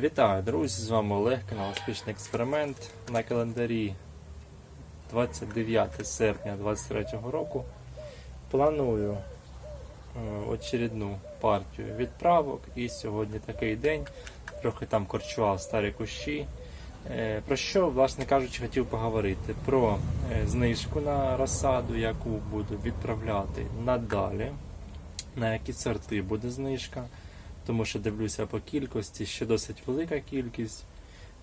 Вітаю, друзі! З вами Олег, канал Успішний експеримент. На календарі 29 серпня 2023 року. Планую е, очередну партію відправок. І сьогодні такий день. Трохи там корчував старі кущі. Е, Про що, власне кажучи, хотів поговорити? Про е, знижку на розсаду, яку буду відправляти надалі. На які сорти буде знижка тому що дивлюся по кількості, ще досить велика кількість.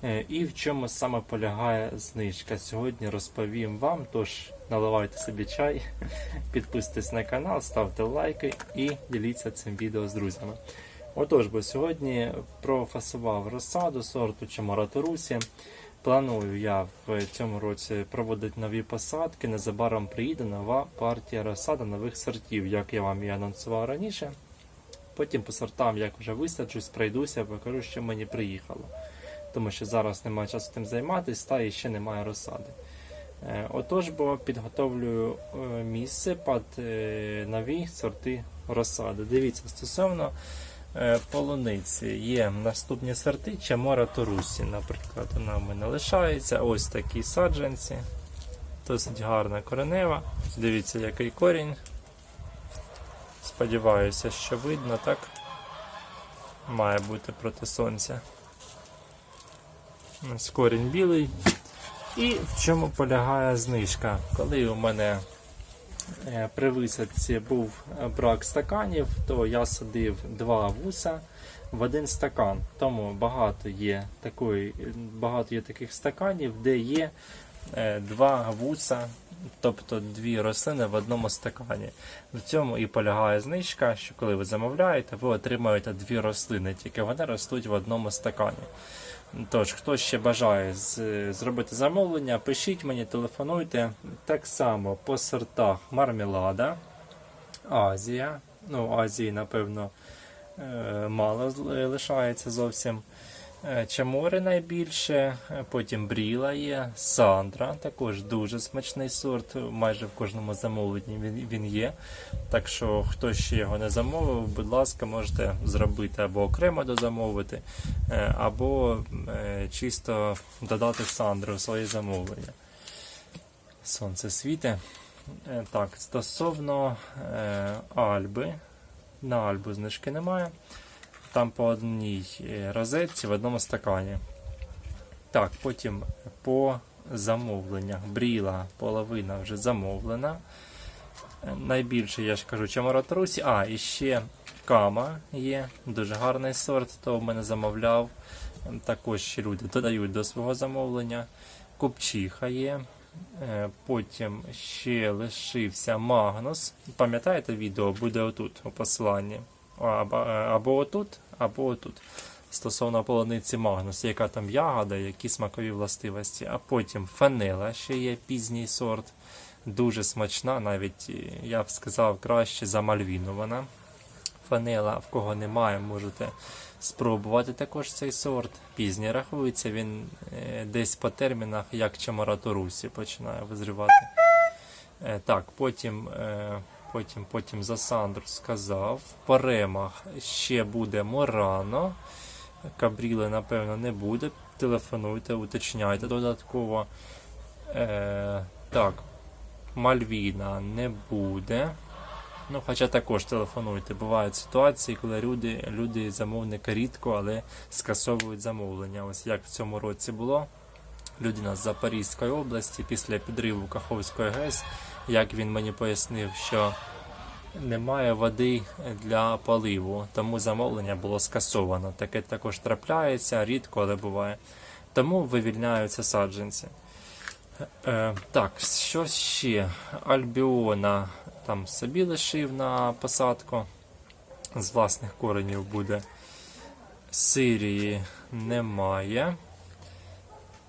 Е, І в чому саме полягає знижка. Сьогодні розповім вам, тож наливайте собі чай, підписуйтесь на канал, ставте лайки і діліться цим відео з друзями. Отож, бо сьогодні профасував розсаду сорту Чамараторусі. Планую я в цьому році проводити нові посадки. Незабаром приїде нова партія розсади нових сортів, як я вам і анонсував раніше. Потім по сортам, як вже висаджусь, пройдуся, покажу, що мені приїхало. Тому що зараз немає часу тим займатися, та і ще немає розсади. Е, Отож, бо підготовлюю е, місце під е, нові сорти розсади. Дивіться, стосовно полуниці є наступні сорти Чамора Торусі, наприклад, вона в мене лишається. Ось такі саджанці. Досить гарна коренева. Дивіться, який корінь. Сподіваюся, що видно, так? Має бути проти сонця. Ось корінь білий. І в чому полягає знижка? Коли у мене е, при висадці був брак стаканів, то я садив два вуса в один стакан. Тому багато є такої, багато є таких стаканів, де є е, два вуса, тобто дві рослини в одному стакані. В цьому і полягає знижка, що коли ви замовляєте, ви отримаєте дві рослини, тільки вони ростуть в одному стакані. Тож, хто ще бажає зробити замовлення, пишіть мені, телефонуйте. Так само по сортах мармелада, Азія. Ну, Азії, напевно, е, мало лишається зовсім. Е, Чамори найбільше, е, потім Бріла є, Сандра, також дуже смачний сорт. Майже в кожному замовленні він, він є. Так що, хто ще його не замовив, будь ласка, можете зробити або окремо дозамовити, е, або чисто додати Сандру в своє замовлення. Сонце світе. Так, стосовно Альби, на Альбу знижки немає. Там по одній е, розетці в одному стакані. Так, потім по замовленнях. Бріла половина вже замовлена. Е, Найбільше, я ж кажу, Чамаратрусі. А, і ще Кама є. Дуже гарний сорт, то в мене замовляв. Також ще люди додають до свого замовлення. Купчиха є. Е, Потім ще лишився Магнус. Пам'ятаєте відео? Буде отут у посиланні. Або, або отут, або отут. Стосовно полуниці Магнус, яка там ягода, які смакові властивості. А потім фанела ще є пізній сорт. Дуже смачна, навіть е, я б сказав, краще за Мальвіну. Фанела, в кого немає, можете спробувати також цей сорт. Пізній рахується, він е, десь по термінах, як Чамараторусі, починає визрівати. Е, так, потім, е, потім, потім за Сандру сказав. По ремах ще буде Морано. Кабріли, напевно, не буде. Телефонуйте, уточняйте додатково. Е, так, Мальвіна не буде. Ну, хоча також телефонуйте. Бувають ситуації, коли люди, люди замовника рідко, але скасовують замовлення. Ось як в цьому році було. Людина з Запорізької області після підриву Каховської ГЕС, як він мені пояснив, що немає води для поливу, тому замовлення було скасовано. Таке також трапляється, рідко, але буває. Тому вивільняються саджанці. Е, так, що ще? Альбіона там собі лишив на посадку. З власних коренів буде. Сирії немає.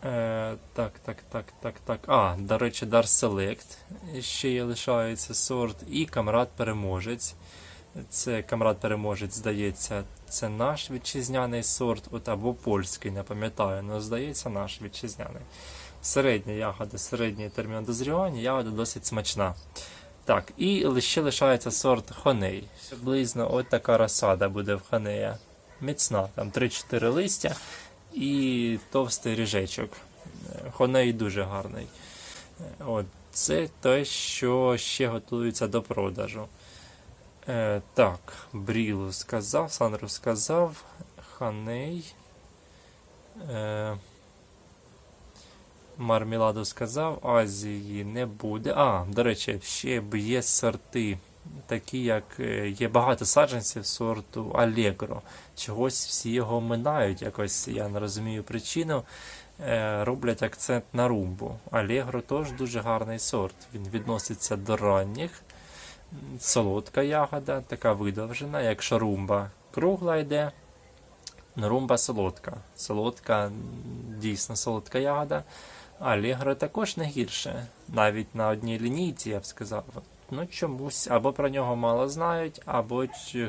Е, так, так, так, так, так. А, до речі, Dar Select ще є лишається сорт. І Камрад Переможець. Це Камрад Переможець, здається, це наш вітчизняний сорт, от або польський, не пам'ятаю, але здається, наш вітчизняний. Середня ягода, середній термін дозрівання, ягода досить смачна. Так, і ще лишається сорт хоней. Приблизно от така розсада буде в хонея. міцна, там 3-4 листя і товстий ріжечок. Хоней дуже гарний. От, це те, що ще готується до продажу. Е, так, Брілу сказав, Санру сказав, Ханей. Е, Мармеладу сказав, Азії не буде. А, до речі, ще б є сорти, такі як е, є багато саджанців сорту Allegro. Чогось всі його минають, якось я не розумію причину. Е, роблять акцент на румбу. Allegro теж дуже гарний сорт. Він відноситься до ранніх. Солодка ягода, така видовжена. Якщо румба кругла йде, ну, румба солодка. Солодка, дійсно солодка ягода. Allegro також не гірше. Навіть на одній лінійці, я б сказав. Ну, чомусь або про нього мало знають, або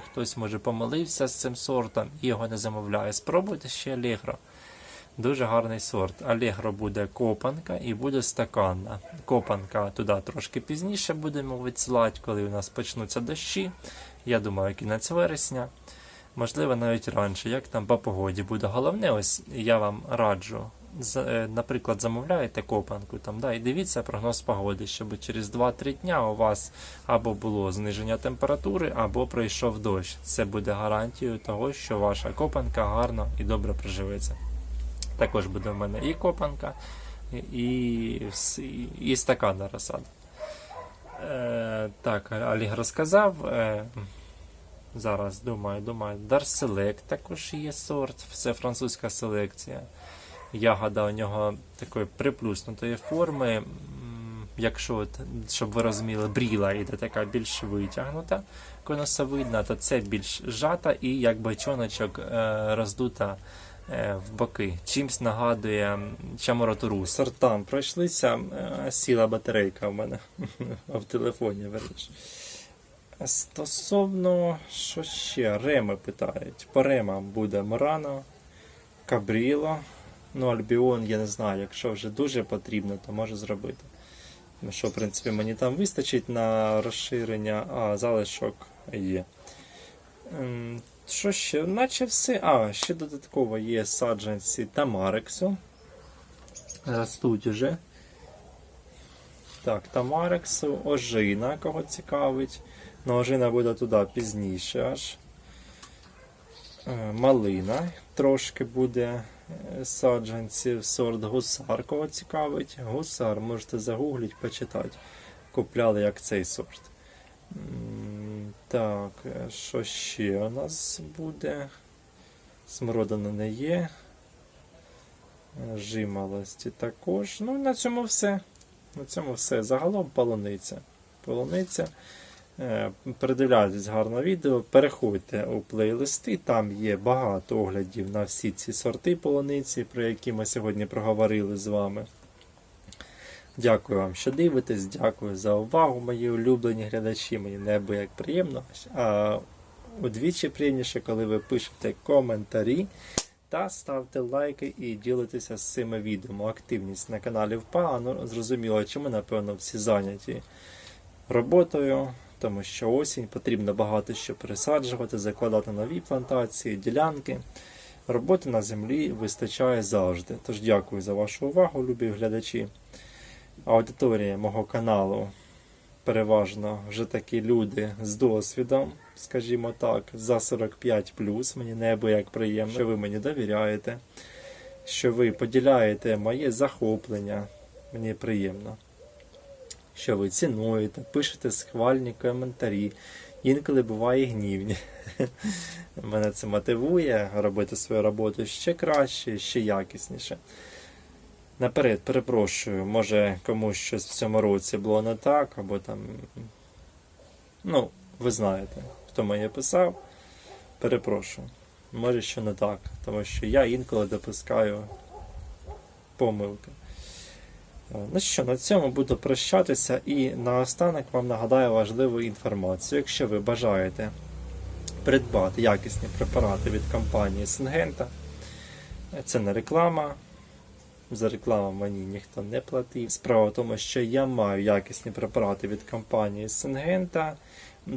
хтось може помилився з цим сортом і його не замовляє. Спробуйте ще Allegro. Дуже гарний сорт. Allegro буде копанка і буде стаканна. Копанка туди трошки пізніше будемо відсилати, коли у нас почнуться дощі. Я думаю, кінець вересня. Можливо, навіть раніше, як там по погоді буде. Головне, ось я вам раджу. Е, Наприклад, замовляєте копанку там, да, і дивіться прогноз погоди, щоб через 2-3 дня у вас або було зниження температури, або пройшов дощ. Це буде гарантією того, що ваша копанка гарно і добре приживеться. Також буде в мене і копанка, і, і, стаканна розсада. Е, так, Олег розказав. Е, зараз думаю, думаю. Дарселек також є сорт, це французька селекція. Ягода у нього такої приплюснутої форми. Якщо, от, щоб ви розуміли, бріла йде така більш витягнута, конусовидна, то це більш жата і як бочоночок е, роздута е, в боки. Чимсь нагадує чаморотуру. Сортам пройшлися, е, сіла батарейка в мене в телефоні, верніше. Стосовно що ще? Реми питають. По ремам буде Морано, Кабріло. Ну, Альбіон, я не знаю, якщо вже дуже потрібно, то може зробити. Ну що, в принципі, мені там вистачить на розширення, а залишок є. Ем, Що ще? Наче все. А, ще додатково є саджанці Тамарексу. Ростуть уже. Так, Тамарексу, ожина, кого цікавить. Ну, ожина буде туди пізніше аж. Е, Малина трошки буде саджанців, сорт гусар, кого цікавить. Гусар, можете загугліть, почитати. Купляли як цей сорт. Так, що ще у нас буде? Смородина не є. Жимолості також. Ну, на цьому все. На цьому все. Загалом полуниця. Полуниця. Е, Передивляйтесь гарне відео, переходьте у плейлисти, там є багато оглядів на всі ці сорти полуниці, про які ми сьогодні проговорили з вами. Дякую вам, що дивитесь, дякую за увагу, мої улюблені глядачі. Мені небо як приємно. А удвічі приємніше, коли ви пишете коментарі та ставте лайки і ділитеся з цими відео. Активність на каналі впала. Ну, зрозуміло, чому, напевно, всі зайняті роботою, тому що осінь потрібно багато що пересаджувати, закладати нові плантації, ділянки. Роботи на землі вистачає завжди. Тож дякую за вашу увагу, любі глядачі. Аудиторія мого каналу переважно вже такі люди з досвідом, скажімо так, за 45 Мені небо як приємно, що ви мені довіряєте, що ви поділяєте моє захоплення. Мені приємно що ви цінуєте, пишете схвальні коментарі. Інколи буває гнівні. Мене це мотивує робити свою роботу ще краще, ще якісніше. Наперед, перепрошую, може комусь щось в цьому році було не так, або там. Ну, ви знаєте, хто мені писав. Перепрошую. Може, що не так, тому що я інколи допускаю помилки. Ну що, на цьому буду прощатися і наостанок вам нагадаю важливу інформацію. Якщо ви бажаєте придбати якісні препарати від компанії Сингента, це не реклама. За рекламу мені ніхто не платив. Справа в тому, що я маю якісні препарати від компанії Сингента.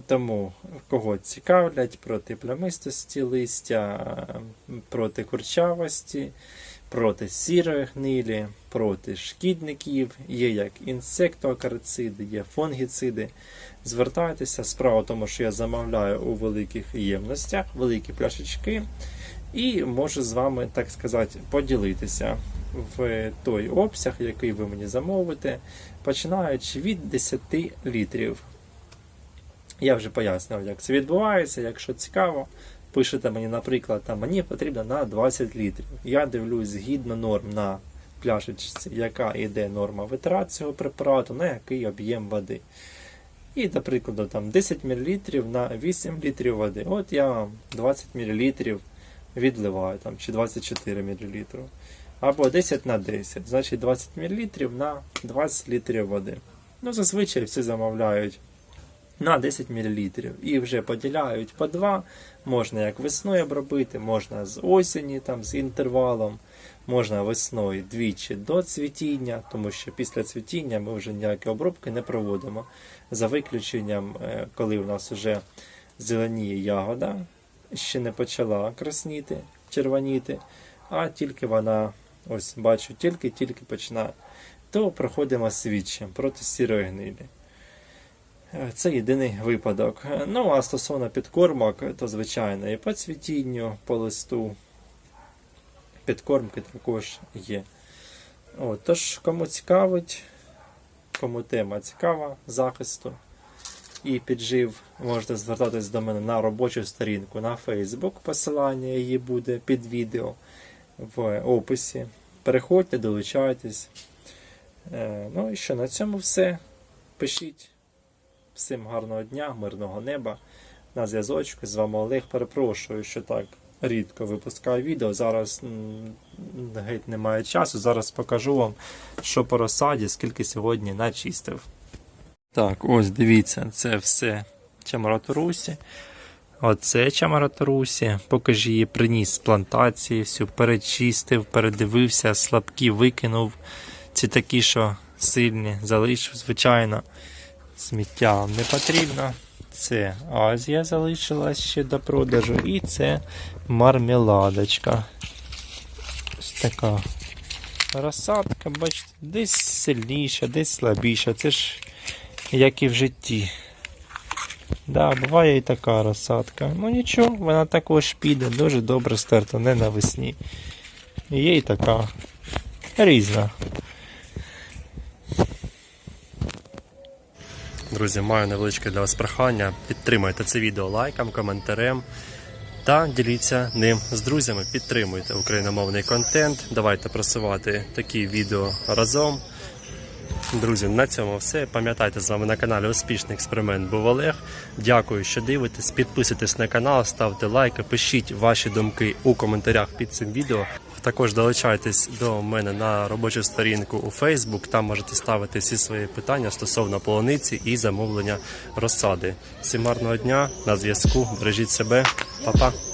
Тому кого цікавлять проти плямистості листя, проти курчавості, проти сірої гнилі, проти шкідників, є як інсектоакарициди, є фунгіциди. Звертайтеся, справа в тому, що я замовляю у великих ємностях, великі пляшечки, і можу з вами, так сказати, поділитися в той обсяг, який ви мені замовите, починаючи від 10 літрів. Я вже пояснював, як це відбувається. Якщо цікаво, пишете мені, наприклад, там, мені потрібно на 20 літрів. Я дивлюсь згідно норм на пляшечці, яка йде норма витрат цього препарату, на який об'єм води. І, до там 10 мл на 8 літрів води. От я вам 20 мл відливаю, там, чи 24 мл. Або 10 на 10, значить 20 мл на 20 літрів води. Ну, зазвичай всі замовляють на 10 мл і вже поділяють по 2. Можна як весною обробити, можна з осені там, з інтервалом, можна весною двічі до цвітіння, тому що після цвітіння ми вже ніякі обробки не проводимо. За виключенням, е, коли у нас вже зеленіє ягода, ще не почала красніти, червоніти, а тільки вона, ось бачу, тільки-тільки починає, то проходимо свідчим проти сірої гнилі. Це єдиний випадок. Ну, а стосовно підкормок, то звичайно і по цвітінню, по листу. Підкормки також є. От, тож, кому цікавить, кому тема цікава захисту і піджив, можете звертатись до мене на робочу сторінку на Facebook. Посилання її буде під відео в описі. Переходьте, долучайтесь. Е, Ну і що, на цьому все. Пишіть. Всім гарного дня, мирного неба. На зв'язочку. З вами Олег. Перепрошую, що так рідко випускаю відео. Зараз геть немає часу. Зараз покажу вам, що по розсаді, скільки сьогодні начистив. Так, ось дивіться, це все чамараторусі. Оце чамараторусі. Поки ж її приніс з плантації, всю перечистив, передивився, слабкі викинув. Ці такі, що сильні, залишив, звичайно. Сміття не потрібно. Це Азія залишилась ще до продажу. І це мармеладочка. Ось така розсадка, бачите, десь сильніша, десь слабіша. Це ж як і в житті. Да, буває і така розсадка. Ну нічого, вона також піде, дуже добре стартане навесні. Є і така різна. Друзі, маю невеличке для вас прохання. Підтримайте це відео лайком, коментарем та діліться ним з друзями. Підтримуйте україномовний контент. Давайте просувати такі відео разом. Друзі, на цьому все. Пам'ятайте, з вами на каналі Успішний експеримент був Олег. Дякую, що дивитесь. Підписуйтесь на канал, ставте лайки, пишіть ваші думки у коментарях під цим відео. Також долучайтесь до мене на робочу сторінку у Фейсбук. Там можете ставити всі свої питання стосовно полуниці і замовлення розсади. Всім гарного дня на зв'язку. Бережіть себе, Па-па.